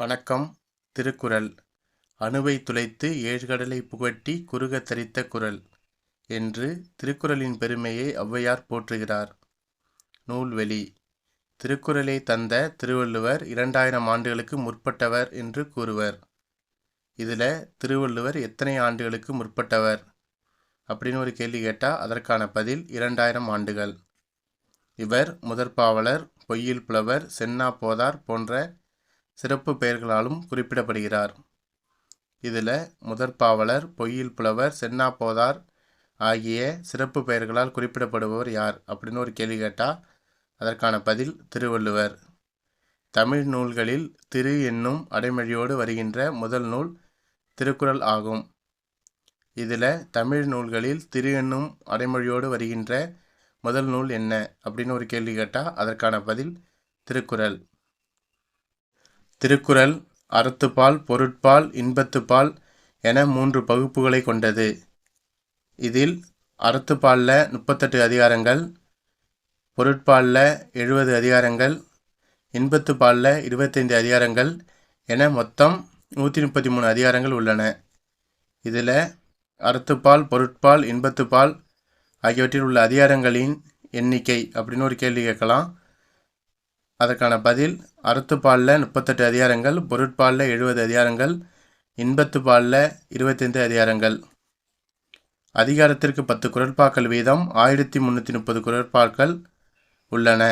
வணக்கம் திருக்குறள். அணுவை துளைத்து ஏழ்கடலை புகட்டி குறுக தரித்த குரல் என்று திருக்குறளின் பெருமையை ஔவையார் போற்றுகிறார். நூல்வெளி. திருக்குறளை தந்த திருவள்ளுவர் இரண்டாயிரம் ஆண்டுகளுக்கு முற்பட்டவர் என்று கூறுவர். இதில் திருவள்ளுவர் எத்தனை ஆண்டுகளுக்கு முற்பட்டவர்? அப்படின்னு ஒரு கேள்வி கேட்டால் அதற்கான பதில் இரண்டாயிரம் ஆண்டுகள். இவர் முதற்பாவலர் பொய்யில் புலவர் சென்னா போதார் போன்ற சிறப்பு பெயர்களாலும் குறிப்பிடப்படுகிறார். இதில் முதற்பாவலர் பொய்யில் புலவர் சென்னா போதார் ஆகிய சிறப்பு பெயர்களால் குறிப்பிடப்படுபவர் யார் அப்படின்னு ஒரு கேள்வி கேட்டால் அதற்கான பதில் திருவள்ளுவர். தமிழ் நூல்களில் திரு என்னும் அடைமொழியோடு வருகின்ற முதல் நூல் திருக்குறள் ஆகும். இதில் தமிழ் நூல்களில் திரு என்னும் அடைமொழியோடு வருகின்ற முதல் நூல் என்ன அப்படின்னு ஒரு கேள்வி கேட்டால் அதற்கான பதில் திருக்குறள். திருக்குறள் அறத்துப்பால் பொருட்பால் இன்பத்துப்பால் என மூன்று பகுப்புகளை கொண்டது. இதில் அறத்துப்பாலில் முப்பத்தெட்டு அதிகாரங்கள் பொருட்பாலில் எழுபது அதிகாரங்கள் இன்பத்துப்பாலில் இருபத்தைந்து அதிகாரங்கள் என மொத்தம் நூற்றி முப்பத்தி மூணு அதிகாரங்கள் உள்ளன. இதில் அறத்துப்பால் பொருட்பால் இன்பத்துப்பால் ஆகியவற்றில் உள்ள அதிகாரங்களின் எண்ணிக்கை அப்படின்னு ஒரு கேள்வி கேட்கலாம். அதற்கான பதில் அறுத்துப்பாலில் முப்பத்தெட்டு அதிகாரங்கள் பொருட்பாலில் எழுபது அதிகாரங்கள் இன்பத்து பாலில் இருபத்தைந்து அதிகாரங்கள். அதிகாரத்திற்கு பத்து குரட்பாக்கள் வீதம் ஆயிரத்தி முந்நூற்றி முப்பது குரட்பாக்கள் உள்ளன.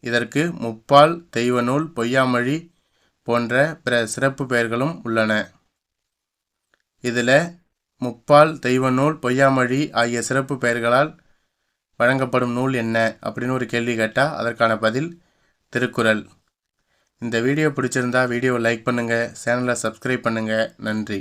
இதற்கு முப்பால் தெய்வநூல் பொய்யாமொழி போன்ற பிற சிறப்பு பெயர்களும் உள்ளன. இதில் முப்பால் தெய்வநூல் பொய்யாமொழி ஆகிய சிறப்பு பெயர்களால் வழங்கப்படும் நூல் என்ன? அப்படின்னு ஒரு கேள்வி கேட்டால் அதற்கான பதில் திருக்குறள். இந்த வீடியோ பிடிச்சிருந்தா வீடியோவை லைக் பண்ணுங்கள் சேனலை சப்ஸ்கிரைப் பண்ணுங்கள் நன்றி.